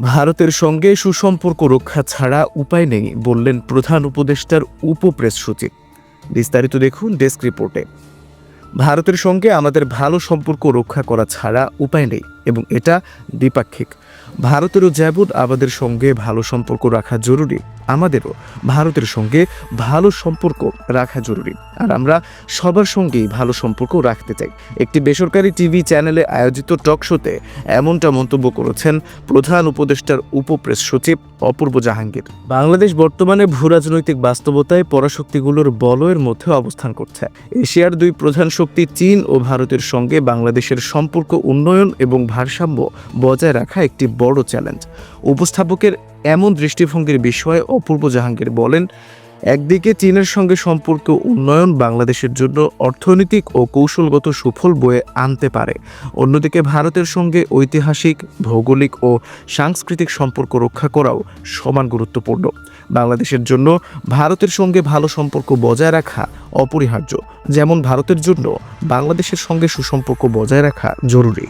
ভারতের সঙ্গে সুসম্পর্ক রক্ষা ছাড়া উপায় নেই বললেন প্রধান উপদেষ্টার উপপ্রেস সচিব। বিস্তারিত দেখুন ডেস্ক রিপোর্টে। ভারতের সঙ্গে আমাদের ভালো সম্পর্ক রক্ষা করা ছাড়া উপায় নেই। এবং এটা দ্বিপাক্ষিক। ভারতেরও যেমন আমাদের সঙ্গে ভালো সম্পর্ক রাখা জরুরি, আমাদেরও ভারতের সঙ্গে ভালো সম্পর্ক রাখা জরুরি। আর আমরা সবার সঙ্গেই ভালো সম্পর্ক রাখতে চাই। একটি বেসরকারি টিভি চ্যানেলে আয়োজিত টক শোতে এমনটা মন্তব্য করেছেন প্রধান উপদেষ্টার উপপ্রেস সচিব অপূর্ব জাহাঙ্গীর। বাংলাদেশ বর্তমানে ভূরাজনৈতিক বাস্তবতায় পরাশক্তিগুলোর বলয়ের মধ্যে অবস্থান করছে। এশিয়ার দুই প্রধান শক্তি চীন ও ভারতের সঙ্গে বাংলাদেশের সম্পর্ক উন্নয়ন এবং ভারসাম্য বজায় রাখা একটি বড় চ্যালেঞ্জ। উপস্থাপকের এমন দৃষ্টিভঙ্গির বিষয়ে অপূর্ব জাহাঙ্গীর বলেন, একদিকে চীনের সঙ্গে সম্পর্ক উন্নয়ন বাংলাদেশের জন্য অর্থনৈতিক ও কৌশলগত সুফল বয়ে আনতে পারে। অন্যদিকে ভারতের সঙ্গে ঐতিহাসিক, ভৌগোলিক ও সাংস্কৃতিক সম্পর্ক রক্ষা করাও সমান গুরুত্বপূর্ণ। বাংলাদেশের জন্য ভারতের সঙ্গে ভালো সম্পর্ক বজায় রাখা অপরিহার্য, যেমন ভারতের জন্য বাংলাদেশের সঙ্গে সুসম্পর্ক বজায় রাখা জরুরি।